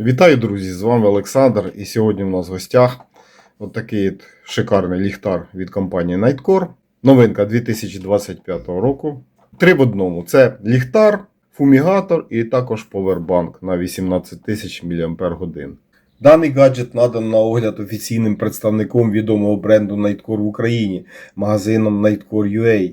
Вітаю, друзі! З вами Олександр. І сьогодні в нас в гостях от такий от шикарний ліхтар від компанії Nightcore. Новинка 2025 року. Три в одному: це ліхтар, фумігатор і також повербанк на 18 тисяч мАч. Даний гаджет надан на огляд офіційним представником відомого бренду Nightcore в Україні, магазином Nightcore UA.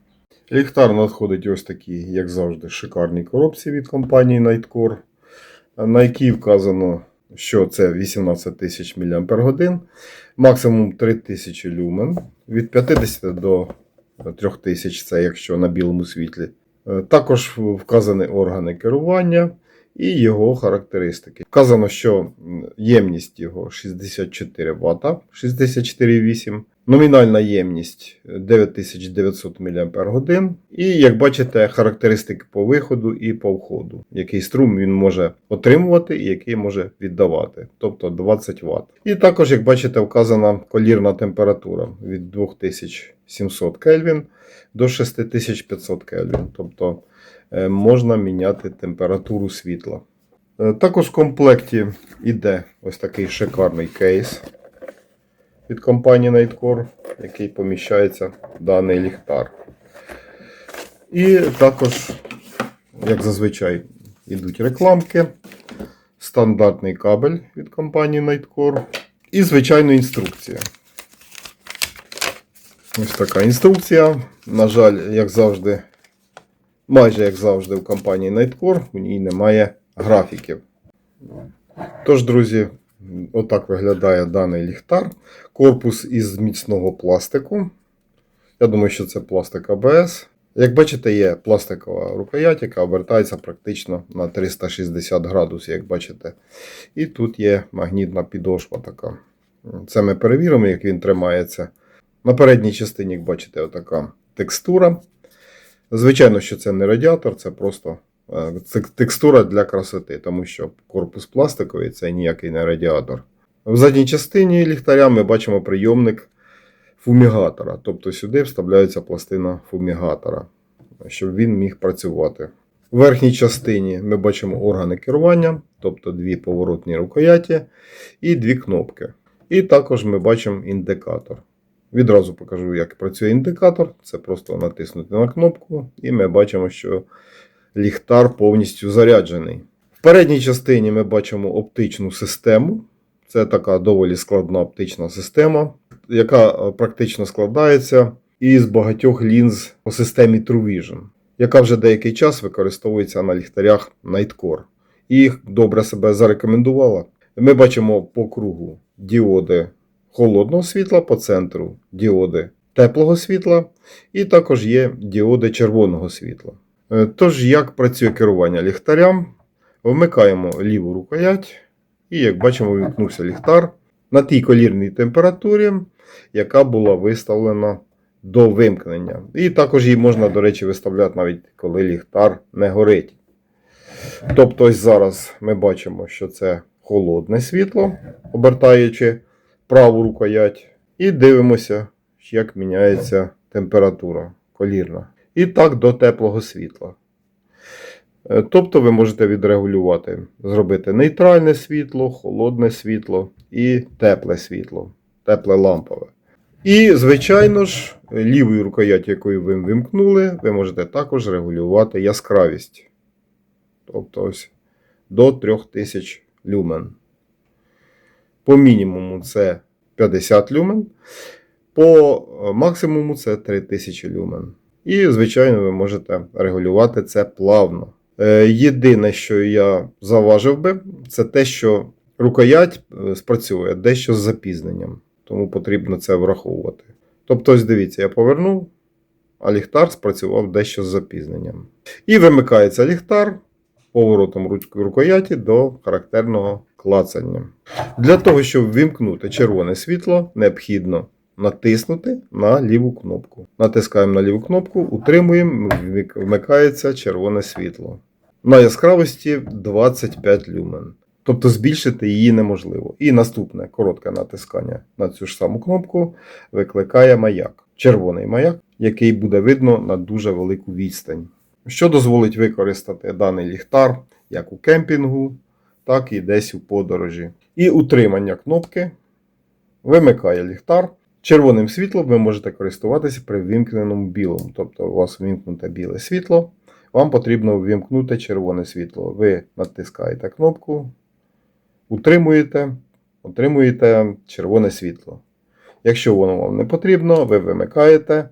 Ліхтар надходить ось такий, як завжди, шикарній коробці від компанії Nightcore, на якій вказано, що це 18 тисяч мАч, максимум 3000 люмен, від 50 до 3000, це якщо на білому світлі. Е, Також вказані органи керування і його характеристики. Вказано, що ємність його 64 Вт, 64,8. Номінальна ємність 9900 мАч. І, як бачите, характеристики по виходу і по входу, який струм він може отримувати і який може віддавати, тобто 20 Вт. І також, як бачите, вказана колірна температура від 2700 Кельвін до 6500 Кельвін. Тобто е, можна міняти температуру світла. Е, Також в комплекті йде ось такий шикарний кейс від компанії Nightcore, який поміщається даний ліхтар. І також, як зазвичай, йдуть рекламки, стандартний кабель від компанії Nightcore і, звичайно, інструкція. Ось така інструкція. На жаль, як завжди, майже як завжди, в компанії Nightcore у ній немає графіків. Тож, друзі, отак виглядає даний ліхтар. Корпус із міцного пластику. Я думаю, що це пластик АБС. Як бачите, є пластикова рукоять, яка обертається практично на 360 градусів, як бачите. І тут є магнітна підошва така. Це ми перевіримо, як він тримається. На передній частині, як бачите, отака текстура. Звичайно, що це не радіатор, це просто це текстура для красоти, тому що корпус пластиковий це ніякий не радіатор. В задній частині ліхтаря ми бачимо прийомник фумігатора. Тобто сюди вставляється пластина фумігатора, щоб він міг працювати. В верхній частині ми бачимо органи керування, тобто дві поворотні рукояті і дві кнопки. І також ми бачимо індикатор. Відразу покажу, як працює індикатор. Це просто натиснути на кнопку, і ми бачимо, що ліхтар повністю заряджений. В передній частині ми бачимо оптичну систему. Це така доволі складна оптична система, яка е, практично складається із багатьох лінз по системі True Vision, яка вже деякий час використовується на ліхтарях Nightcore. І добре себе зарекомендувала. Ми бачимо по кругу діоди холодного світла, по центру діоди теплого світла, і також є діоди червоного світла. Е, Тож, як працює керування ліхтарям, вмикаємо ліву рукоять, і, як бачимо, вимкнувся ліхтар на тій колірній температурі, яка була виставлена до вимкнення. І також її можна, до речі, виставляти навіть коли ліхтар не горить. Тобто, ось зараз ми бачимо, що це холодне світло, обертаючи праву рукоять, і дивимося, як міняється температура колірна. І так до теплого світла. Е, Тобто ви можете відрегулювати, зробити нейтральне світло, холодне світло і тепле світло, тепле лампове. І, звичайно ж, лівою рукояттю, якою ви вимкнули, ви можете також регулювати яскравість. Тобто ось до 3000 люмен. По мінімуму це 50 люмен, по е, максимуму це 3000 люмен. І, звичайно, ви можете регулювати це плавно. Е, Єдине, що я заважив би, це те, що рукоять е, спрацює дещо з запізненням, тому потрібно це враховувати. Тобто, ось дивіться, я повернув, а ліхтар спрацював дещо з запізненням. І вимикається ліхтар поворотом рукояті до характерного клацання. Для того, щоб ввімкнути червоне світло, необхідно натиснути на ліву кнопку. Натискаємо на ліву кнопку, утримуємо, вмикається червоне світло. На яскравості 25 люмен. Тобто збільшити її неможливо. І наступне коротке натискання на цю ж саму кнопку викликає маяк. Червоний маяк, який буде видно на дуже велику відстань. Що дозволить використати даний ліхтар як у кемпінгу, так і десь у подорожі. І утримання кнопки вимикає ліхтар. Червоним світлом ви можете користуватися при вимкненому білому. Тобто у вас вимкнуте біле світло, вам потрібно ввімкнути червоне світло. Ви натискаєте кнопку, утримуєте, отримуєте червоне світло. Якщо воно вам не потрібно, ви вимикаєте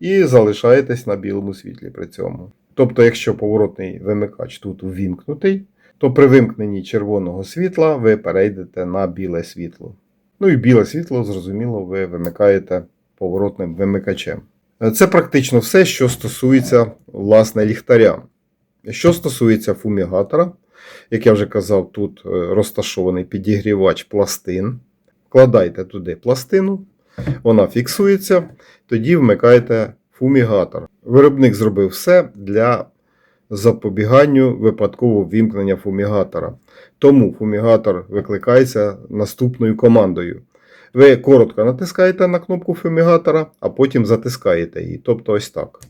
і залишаєтесь на білому світлі при цьому. Тобто, якщо поворотний вимикач тут увімкнутий, то при вимкненні червоного світла ви перейдете на біле світло. Ну і біле світло, зрозуміло, ви вимикаєте поворотним вимикачем. Це практично все, що стосується власне ліхтаря. Що стосується фумігатора, як я вже казав, тут е, розташований підігрівач пластин. Вкладайте туди пластину, вона фіксується, тоді вмикаєте фумігатор. Виробник зробив все для запобігання випадкового вімкнення фумігатора. Тому фумігатор викликається наступною командою. Ви коротко натискаєте на кнопку фумігатора, а потім затискаєте її. Тобто ось так.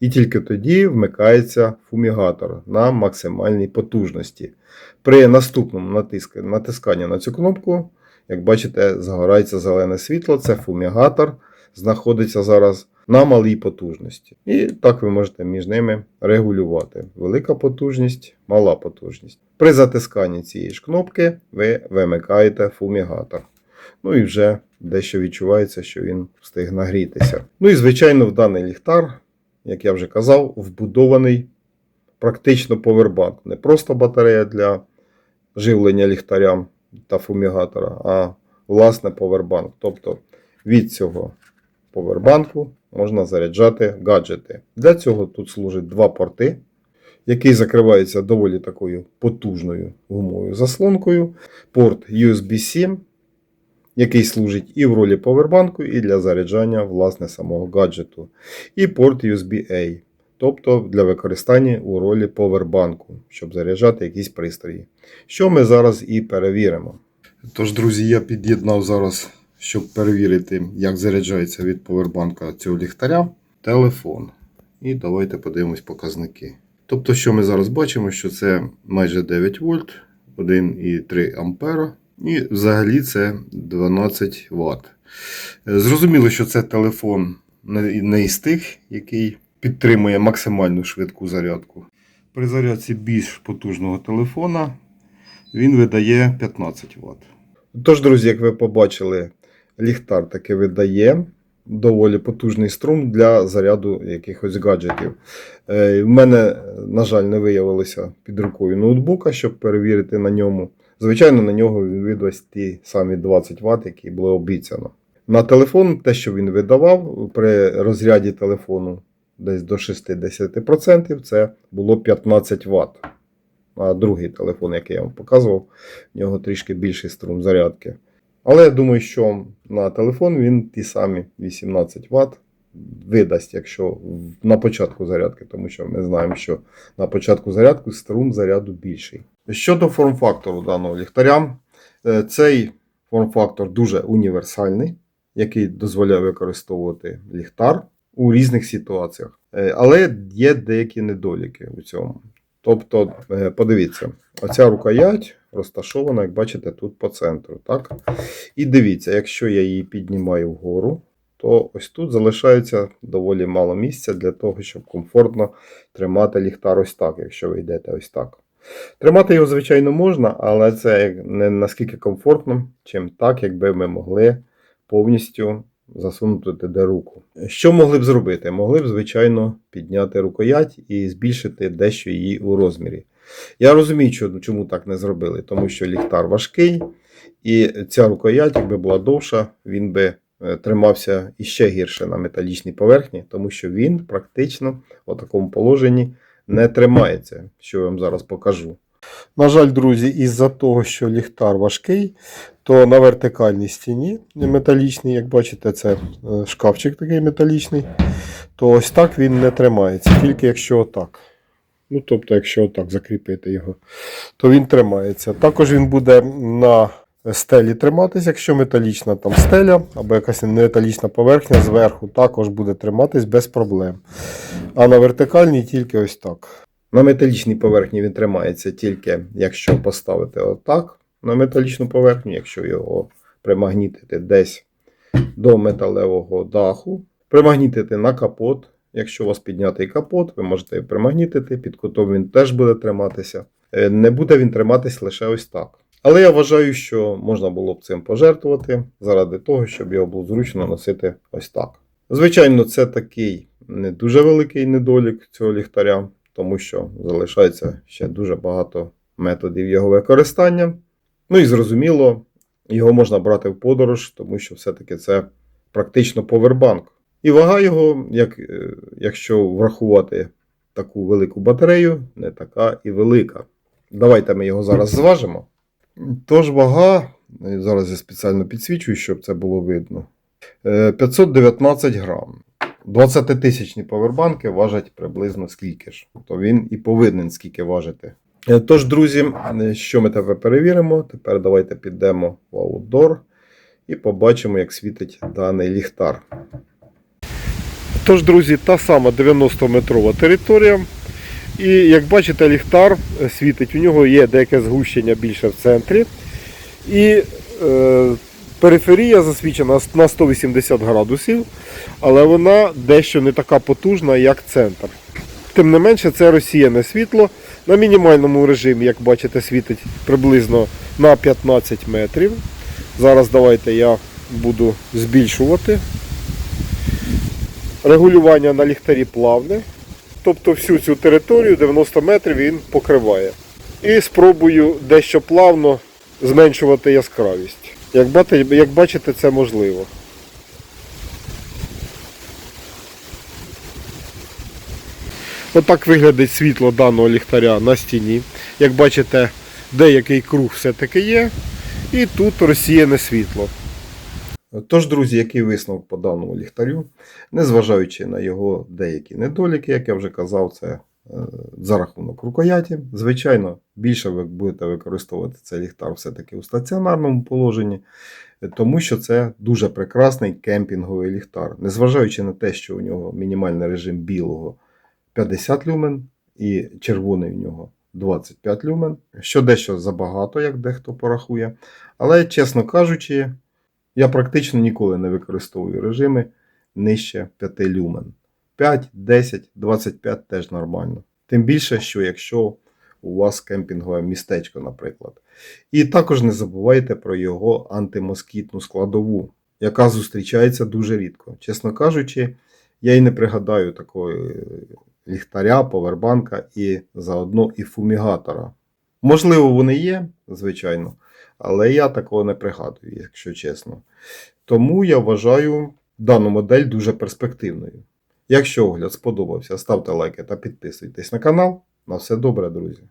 І тільки тоді вмикається фумігатор на максимальній потужності. При наступному натисканні на цю кнопку, як бачите, загорається зелене світло. Це фумігатор, знаходиться зараз на малій потужності. І так ви можете між ними регулювати. Велика потужність, мала потужність. При затисканні цієї ж кнопки ви вимикаєте фумігатор. Ну і вже дещо відчувається, що він встиг нагрітися. Ну і звичайно, в даний ліхтар, як я вже казав, вбудований практично повербанк. Не просто батарея для живлення ліхтарям та фумігатора, а власне повербанк. Тобто від цього повербанку можна заряджати гаджети. Для цього тут служить два порти, який закривається доволі такою потужною гумовою заслонкою. Порт USB-C, який служить і в ролі повербанку, і для заряджання власне самого гаджету. І порт USB-A, тобто для використання у ролі повербанку, щоб заряджати якісь пристрої. Що ми зараз і перевіримо. Тож, друзі, я під'єднав зараз, щоб перевірити, як заряджається від повербанка цього ліхтаря, телефон. І давайте подивимось показники. Тобто, що ми зараз бачимо, що це майже 9 вольт, 1,3 ампера. І взагалі це 12 Вт. Зрозуміло, що це телефон не не із тих, який підтримує максимальну швидку зарядку. При зарядці більш потужного телефона він видає 15 Вт. Тож, друзі, як ви побачили, ліхтар таки видає доволі потужний струм для заряду якихось гаджетів. Е, В мене, на жаль, не виявилося під рукою ноутбука, щоб перевірити на ньому. Звичайно, на нього він видасть ті самі 20 Вт, які було обіцяно. На телефон, те, що він видавав при розряді телефону десь до 60%, це було 15 Вт. А другий телефон, який я вам показував, в нього трішки більший струм зарядки. Але я думаю, що на телефон він ті самі 18 Вт видасть, якщо на початку зарядки, тому що ми знаємо, що на початку зарядки струм заряду більший. Щодо форм-фактору даного ліхтаря, е, цей форм-фактор дуже універсальний, який дозволяє використовувати ліхтар у різних ситуаціях. Е, Але є деякі недоліки у цьому. Тобто, е, подивіться, оця рукоять розташована, як бачите, тут по центру. Так? І дивіться, якщо я її піднімаю вгору, то ось тут залишається доволі мало місця для того, щоб комфортно тримати ліхтар ось так, якщо ви йдете ось так. Тримати його, звичайно, можна, але це не наскільки комфортно, чим так, якби ми могли повністю засунути туди руку. Що могли б зробити? Могли б, звичайно, підняти рукоять і збільшити дещо її у розмірі. Я розумію, чому так не зробили, тому що ліхтар важкий, і ця рукоять, якби була довша, він би е, тримався іще гірше на металічній поверхні, тому що він практично в такому положенні не тримається, що я вам зараз покажу. На жаль, друзі, із-за того, що ліхтар важкий, то на вертикальній стіні металічний, як бачите, це е, шкафчик такий металічний, то ось так він не тримається, тільки якщо отак. Ну, тобто, якщо отак закріпити його, то він тримається. Також він буде на стелі триматись, якщо металічна там стеля або якась неметалічна поверхня зверху, також буде триматись без проблем. А на вертикальній тільки ось так. На металічній поверхні він тримається тільки якщо поставити отак на металічну поверхню, якщо його примагнітити десь до металевого даху, примагнітити на капот. Якщо у вас піднятий капот, ви можете примагнітити, під кутом він теж буде триматися. Е, Не буде він триматись лише ось так. Але я вважаю, що можна було б цим пожертвувати заради того, щоб його було зручно носити ось так. Звичайно, це такий не дуже великий недолік цього ліхтаря, тому що залишається ще дуже багато методів його використання. Ну і зрозуміло, його можна брати в подорож, тому що все-таки це практично повербанк. І вага його, як, е, якщо врахувати таку велику батарею, не така і велика. Давайте ми його зараз зважимо. Тож вага, е, зараз я спеціально підсвічую, щоб це було видно. Е, 519 грам. 20-тисячні повербанки важать приблизно скільки ж. То він і повинен скільки важити. Е, Тож, друзі, е, що ми тепер перевіримо? Тепер давайте підемо в Outdoor і побачимо, як світить даний ліхтар. Тож, друзі, та сама 90-метрова територія. І як бачите, ліхтар е, світить. У нього є деяке згущення більше в центрі. І е, периферія засвічена на 180 градусів, але вона дещо не така потужна, як центр. Тим не менше, це розсіяне світло. На мінімальному режимі, як бачите, світить приблизно на 15 метрів. Зараз давайте я буду збільшувати. Регулювання на ліхтарі плавне. Тобто всю цю територію 90 метрів він покриває. І спробую дещо плавно зменшувати яскравість. Як бачите, це можливо. Отак виглядить світло даного ліхтаря на стіні. Як бачите, деякий круг все-таки є. І тут розсіяне світло. Тож, друзі, який висновок по даному ліхтарю, незважаючи на його деякі недоліки, як я вже казав, це е, за рахунок рукояті. Звичайно, більше ви будете використовувати цей ліхтар все-таки у стаціонарному положенні, тому що це дуже прекрасний кемпінговий ліхтар. Незважаючи на те, що у нього мінімальний режим білого 50 люмен і червоний у нього 25 люмен, що дещо забагато, як дехто порахує. Але, чесно кажучи, я практично ніколи не використовую режими нижче 5 люмен. 5, 10, 25 теж нормально. Тим більше, що якщо у вас кемпінгове містечко, наприклад. І також не забувайте про його антимоскітну складову, яка зустрічається дуже рідко. Чесно кажучи, я і не пригадаю такого е, ліхтаря, повербанка і заодно і фумігатора. Можливо, вони є, звичайно, але я такого не пригадую, якщо чесно. Тому я вважаю дану модель дуже перспективною. Якщо огляд сподобався, ставте лайки та підписуйтесь на канал. На все добре, друзі!